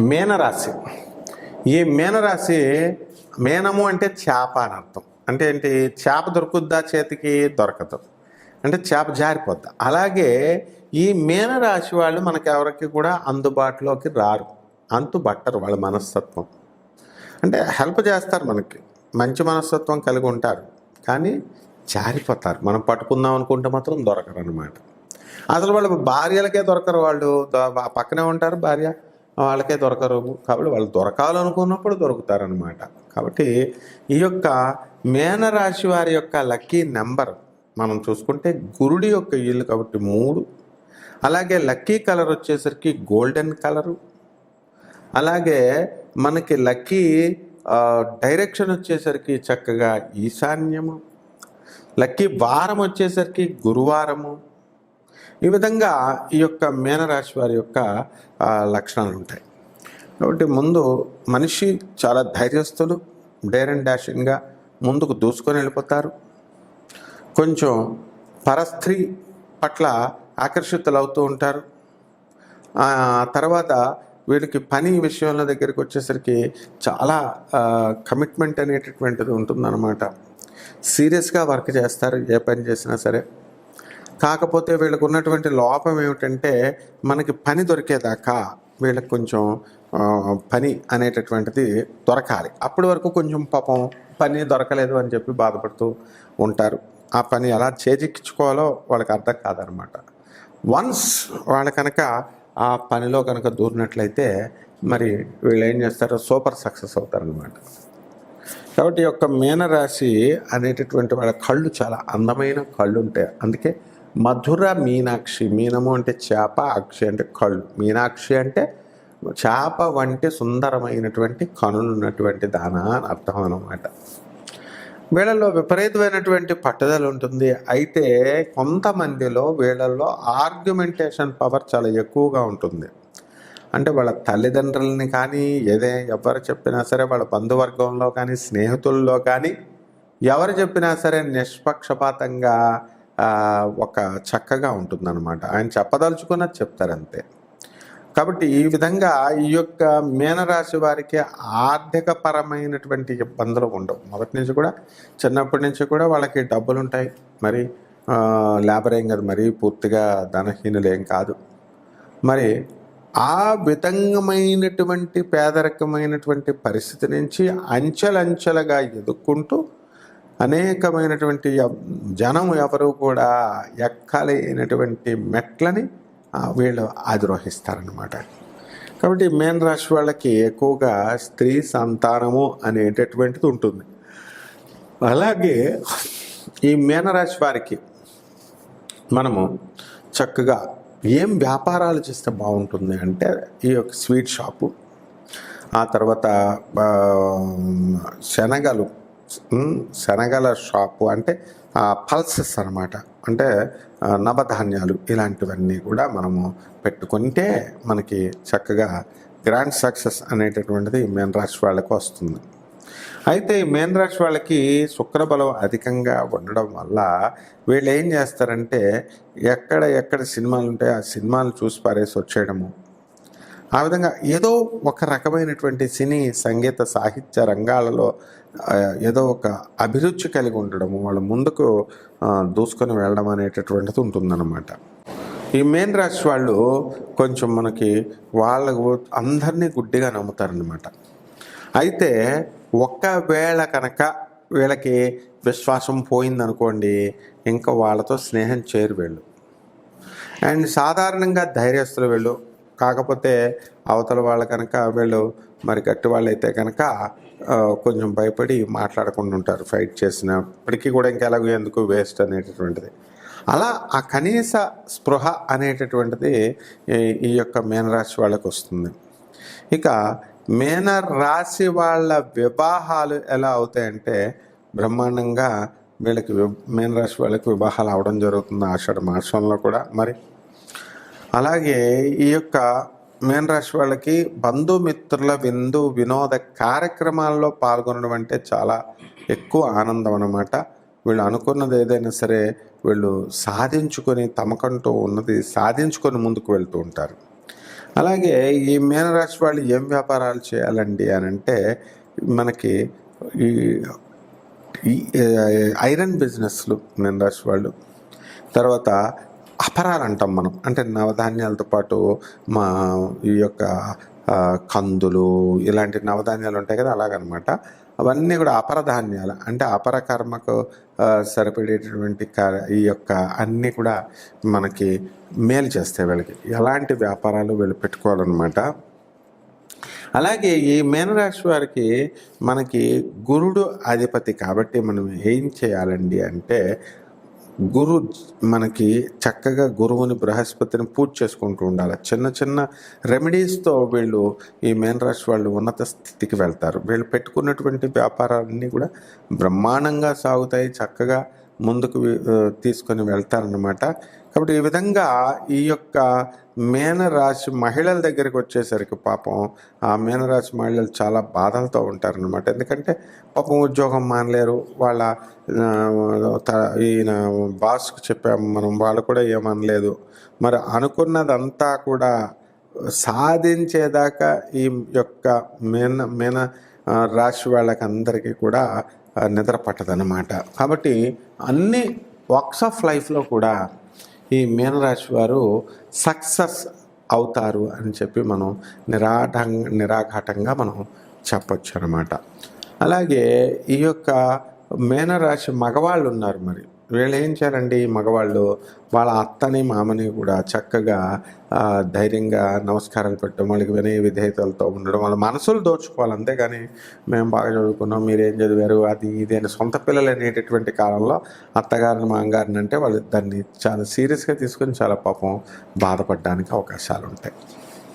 మీనరాశి. ఈ మేనరాశి మీనము అంటే చేప అని అర్థం. అంటే ఏంటి? చేప దొరుకుద్దా చేతికి? దొరకదు. అంటే చేప జారిపోద్దా? అలాగే ఈ మీనరాశి వాళ్ళు మనకి ఎవరికి కూడా అందుబాటులోకి రారు. అంతుబట్టరు వాళ్ళ మనస్తత్వం. అంటే హెల్ప్ చేస్తారు మనకి. మంచి మనస్తత్వం కలిగి ఉంటారు. కానీ జారిపోతారు. మనం పట్టుకుందాం అనుకుంటే మాత్రం దొరకరు అనమాట అసలు వాళ్ళు భార్యలకే దొరకరు వాళ్ళు. పక్కనే ఉంటారు భార్య. వాళ్ళకే దొరకరు. కాబట్టి వాళ్ళు దొరకాలనుకున్నప్పుడు దొరుకుతారనమాట కాబట్టి ఈ యొక్క మేనరాశి వారి యొక్క లక్కీ నెంబర్ మనం చూసుకుంటే గురుడి యొక్క ఇల్లు కాబట్టి మూడు. అలాగే లక్కీ కలర్ వచ్చేసరికి గోల్డెన్ కలరు. అలాగే మనకి లక్కీ డైరెక్షన్ వచ్చేసరికి చక్కగా ఈశాన్యము. లక్కీ వారం వచ్చేసరికి గురువారము. ఈ విధంగా ఈ యొక్క మీనరాశి వారి యొక్క లక్షణాలు ఉంటాయి. కాబట్టి ముందు మనిషి చాలా ధైర్యస్తులు డేర్ అండ్ డాషింగ్గా ముందుకు దూసుకొని వెళ్ళిపోతారు. కొంచెం పరస్త్రీ పట్ల ఆకర్షితులు అవుతూ ఉంటారు తర్వాత వీళ్ళకి పని విషయంలో దగ్గరికి వచ్చేసరికి చాలా కమిట్మెంట్ అనేటటువంటిది ఉంటుందన్నమాట. సీరియస్గా వర్క్ చేస్తారు ఏ పని చేసినా సరే. కాకపోతే వీళ్ళకు ఉన్నటువంటి లోపం ఏమిటంటే మనకి పని దొరికేదాకా వీళ్ళకి కొంచెం పని అనేటటువంటిది దొరకాలి. అప్పటి వరకు కొంచెం పాపం పని దొరకలేదు అని చెప్పి బాధపడుతూ ఉంటారు. ఆ పని ఎలా చేజిక్కించుకోవాలో వాళ్ళకి అర్థం కాదనమాట. వన్స్ వాళ్ళు కనుక ఆ పనిలో కనుక దూరినట్లయితే మరి వీళ్ళు ఏం చేస్తారో? సూపర్ సక్సెస్ అవుతారనమాట. కాబట్టి ఈ యొక్క మీనరాశి అనేటటువంటి వాళ్ళ కళ్ళు చాలా అందమైన కళ్ళు ఉంటాయి అందుకే మధుర మీనాక్షి మీనము అంటే చేప అక్షి అంటే కళ్ళు. మీనాక్షి అంటే చేప వంటి సుందరమైనటువంటి కనులు ఉన్నటువంటి దాన అని అర్థం అనమాట వీళ్ళలో విపరీతమైనటువంటి పట్టుదల ఉంటుంది. అయితే కొంతమందిలో వీళ్ళల్లో ఆర్గ్యుమెంటేషన్ పవర్ చాలా ఎక్కువగా ఉంటుంది. అంటే వాళ్ళ తల్లిదండ్రులని కానీ ఏదే ఎవరు చెప్పినా సరే వాళ్ళ బంధువర్గంలో కానీ స్నేహితుల్లో కానీ ఎవరు చెప్పినా సరే నిష్పక్షపాతంగా ఒక చక్కగా ఉంటుందన్నమాట. ఆయన చెప్పదలుచుకున్నది చెప్తారంతే కాబట్టి ఈ విధంగా ఈ యొక్క మీనరాశి వారికి ఆర్థిక పరమైనటువంటి ఇబ్బందులు ఉండవు. మొదటి నుంచి కూడా చిన్నప్పటి నుంచి కూడా వాళ్ళకి డబ్బులు ఉంటాయి మరి లేబర్ ఏం కాదు మరి పూర్తిగా ధనహీనులు ఏం కాదు. మరి ఆ విధంగమైనటువంటి పేదరికమైనటువంటి పరిస్థితి నుంచి అంచెలంచెలుగా ఎదుక్కుంటూ అనేకమైనటువంటి జనము జనం ఎవరు కూడా ఎక్కలేనటువంటి మెట్లని వీళ్ళు అధిరోహిస్తారనమాట కాబట్టి మేన్ రాశి వాళ్ళకి ఎక్కువగా స్త్రీ సంతానము అనేటటువంటిది ఉంటుంది. అలాగే ఈ మీనరాశి వారికి మనము చక్కగా ఏం వ్యాపారాలు చేస్తే బాగుంటుంది అంటే ఈ యొక్క స్వీట్ షాపు ఆ తర్వాత శనగలు శనగల షాపు అంటే పల్సెస్ అనమాట అంటే నవధాన్యాలు ఇలాంటివన్నీ కూడా మనము పెట్టుకుంటే మనకి చక్కగా గ్రాండ్ సక్సెస్ అనేటటువంటిది మేన్ రాశి వాళ్ళకి వస్తుంది. అయితే ఈ మేన్ రాశి వాళ్ళకి శుక్రబలం అధికంగా ఉండడం వల్ల వీళ్ళు ఏం చేస్తారంటే ఎక్కడ ఎక్కడ సినిమాలు ఉంటాయో ఆ సినిమాలు చూసి పారేసి వచ్చేయడము ఆ విధంగా ఏదో ఒక రకమైనటువంటి సినీ సంగీత సాహిత్య రంగాలలో ఏదో ఒక అభిరుచి కలిగి ఉండడము వాళ్ళు ముందుకు దూసుకొని వెళ్ళడం అనేటటువంటిది ఉంటుందన్నమాట. ఈ మెయిన్ రాశి వాళ్ళు కొంచెం మనకి వాళ్ళకు అందరినీ గుడ్డిగా నమ్ముతారనమాట అయితే ఒక్కవేళ కనుక వీళ్ళకి విశ్వాసం పోయిందనుకోండి ఇంకా వాళ్ళతో స్నేహం చేరు వెళ్ళు. అండ్ సాధారణంగా ధైర్యస్తులు వీళ్ళు కాకపోతే అవతల వాళ్ళు కనుక వీళ్ళు మరి గట్టి వాళ్ళు అయితే కనుక కొంచెం భయపడి మాట్లాడకుండా ఉంటారు ఫైట్ చేసినప్పటికీ కూడా ఇంకా ఎలాగో ఎందుకు వేస్ట్ అనేటటువంటిది. అలా ఆ కనీస స్పృహ అనేటటువంటిది ఈ- ఈ యొక్క మీనరాశి వాళ్ళకి వస్తుంది. ఇక మీన రాశి వాళ్ళ వివాహాలు ఎలా అవుతాయంటే బ్రహ్మాండంగా వీళ్ళకి మేనరాశి వాళ్ళకి వివాహాలు అవడం జరుగుతుంది ఆషాఢ మాసంలో కూడా. మరి అలాగే ఈ యొక్క మీన రాశి వాళ్ళకి బంధుమిత్రుల విందు వినోద కార్యక్రమాల్లో పాల్గొనడం అంటే చాలా ఎక్కువ ఆనందం అనమాట వీళ్ళు అనుకున్నది ఏదైనా సరే వీళ్ళు సాధించుకొని తమకంటూ ఉన్నది సాధించుకొని ముందుకు వెళ్తూ ఉంటారు. అలాగే ఈ మీనరాశి వాళ్ళు ఏం వ్యాపారాలు చేయాలండి అని అంటే మనకి ఈ ఐరన్ బిజినెస్లు మీనరాశి వాళ్ళు. తర్వాత అపరాలు అంటాం మనం. అంటే నవధాన్యాలతో పాటు మా ఈ యొక్క కందులు ఇలాంటి నవధాన్యాలు ఉంటాయి కదా అలాగనమాట. అవన్నీ కూడా అపరధాన్యాలు. అంటే అపర కర్మకు సరిపడేటటువంటి క- ఈ యొక్క అన్నీ కూడా మనకి మేలు చేస్తాయి వీళ్ళకి. ఎలాంటి వ్యాపారాలు వీళ్ళు పెట్టుకోవాలన్నమాట. అలాగే ఈ మీనరాశి వారికి మనకి గురుడు అధిపతి కాబట్టి మనం ఏం చేయాలండి అంటే గురు మనకి చక్కగా గురువుని బృహస్పతిని పూజ చేసుకుంటూ ఉండాలి. చిన్న చిన్న రెమెడీస్తో వీళ్ళు ఈ మీనరాశి వాళ్ళు ఉన్నత స్థితికి వెళ్తారు. వీళ్ళు పెట్టుకున్నటువంటి వ్యాపారాలన్నీ కూడా బ్రహ్మాండంగా సాగుతాయి. చక్కగా ముందుకు తీసుకొని వెళ్తారనమాట కాబట్టి ఈ విధంగా ఈ యొక్క మీనరాశి మహిళల దగ్గరికి వచ్చేసరికి పాపం ఆ మీనరాశి మహిళలు చాలా బాధలతో ఉంటారనమాట ఎందుకంటే పాపం ఉద్యోగం మానలేరు. వాళ్ళ త- ఈయన బాస్కు చెప్పాము మనం వాళ్ళు కూడా ఏమనలేదు. మరి అనుకున్నదంతా కూడా సాధించేదాకా ఈ యొక్క మీన మీన రాశి వాళ్ళకి అందరికీ కూడా నిద్ర పట్టదనమాట కాబట్టి అన్ని వాక్స్ ఆఫ్ లైఫ్లో కూడా ఈ మీనరాశి వారు సక్సెస్ అవుతారు అని చెప్పి మనం నిరాటం నిరాఘాటంగా మనం చెప్పొచ్చు అనమాట అలాగే ఈ యొక్క మీనరాశి మగవాళ్ళు ఉన్నారు మరి. వీళ్ళు ఏం చేయాలండి మగవాళ్ళు వాళ్ళ అత్తని మామని కూడా చక్కగా ధైర్యంగా నమస్కారాలు పెట్టడం వాళ్ళకి వినయ విధేయతలతో ఉండడం వాళ్ళ మనసులు దోచుకోవాలి. అంతేగాని మేము బాగా చదువుకున్నాం మీరేం చదివారు అది ఇది అని సొంత పిల్లలు అనేటటువంటి కాలంలో అత్తగారిని మామగారిని అంటే వాళ్ళు దాన్ని చాలా సీరియస్గా తీసుకొని చాలా పాపం బాధపడడానికి అవకాశాలు ఉంటాయి